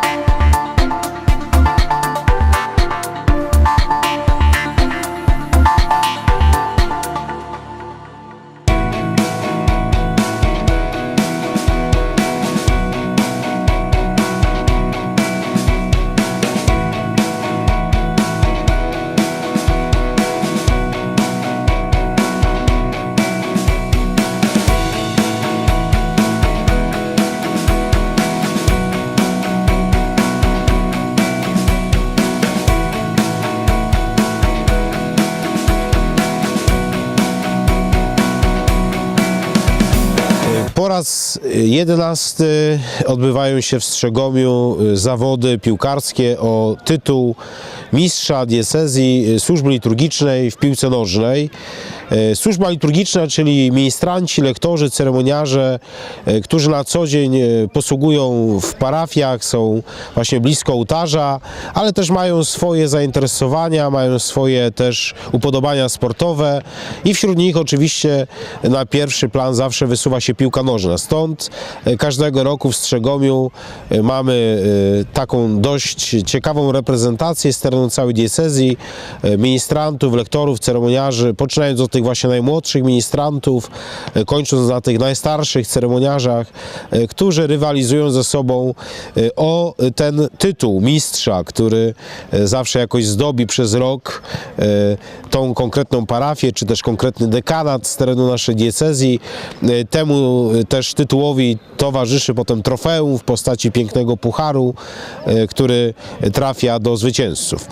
Bye. Po raz jedenasty odbywają się w Strzegomiu zawody piłkarskie o tytuł mistrza diecezji służby liturgicznej w piłce nożnej. Służba liturgiczna, czyli ministranci, lektorzy, ceremoniarze, którzy na co dzień posługują w parafiach, są właśnie blisko ołtarza, ale też mają swoje zainteresowania, mają swoje też upodobania sportowe i wśród nich oczywiście na pierwszy plan zawsze wysuwa się piłka nożna. Stąd e, każdego roku w Strzegomiu e, mamy e, taką dość ciekawą reprezentację z terenu całej diecezji, ministrantów, lektorów, ceremoniarzy, poczynając od tych właśnie najmłodszych ministrantów, kończąc na tych najstarszych ceremoniarzach, którzy rywalizują ze sobą o ten tytuł mistrza, który zawsze jakoś zdobi przez rok tą konkretną parafię, czy też konkretny dekanat z terenu naszej diecezji. Temu też tytułowi towarzyszy potem trofeum w postaci pięknego pucharu, e, który trafia do zwycięzców.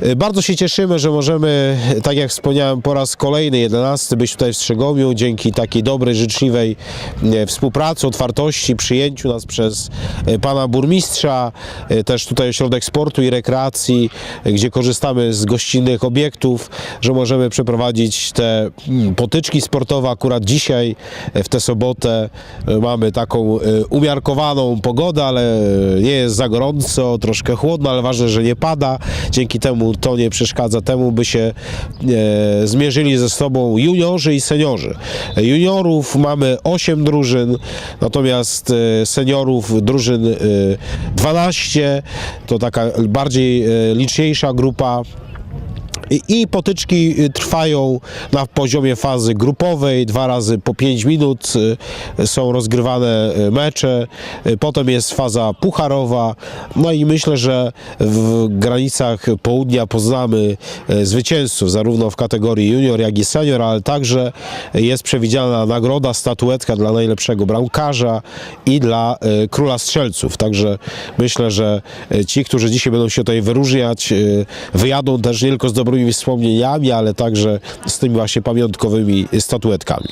E, Bardzo się cieszymy, że możemy, tak jak wspomniałem, po raz kolejny, 11, być tutaj w Strzegomiu, dzięki takiej dobrej, życzliwej e, współpracy, otwartości, przyjęciu nas przez pana burmistrza, też tutaj ośrodek sportu i rekreacji, gdzie korzystamy z gościnnych obiektów, że możemy przeprowadzić te mm, potyczki sportowe. Akurat dzisiaj, w tę sobotę, e, mamy taką e, umiarkowaną pogodę, ale e, nie jest za gorąco, troszkę chłodno, ale ważne, że nie pada. Dzięki temu to nie przeszkadza temu, by się zmierzyli ze sobą juniorzy i seniorzy. Juniorów mamy 8 drużyn, natomiast seniorów drużyn e, 12. To taka bardziej liczniejsza grupa. I- potyczki y, trwają na poziomie fazy grupowej, dwa razy po 5 minut y, są rozgrywane y, mecze, potem jest faza pucharowa, no i myślę, że w granicach południa poznamy zwycięzców, zarówno w kategorii junior, jak i senior, ale także jest przewidziana nagroda, statuetka dla najlepszego bramkarza i dla króla strzelców, także myślę, że ci, którzy dzisiaj będą się tutaj wyróżniać, wyjadą też nie tylko z dobrymi wspomnieniami, ale także z tymi właśnie pamiątkowymi statuetkami.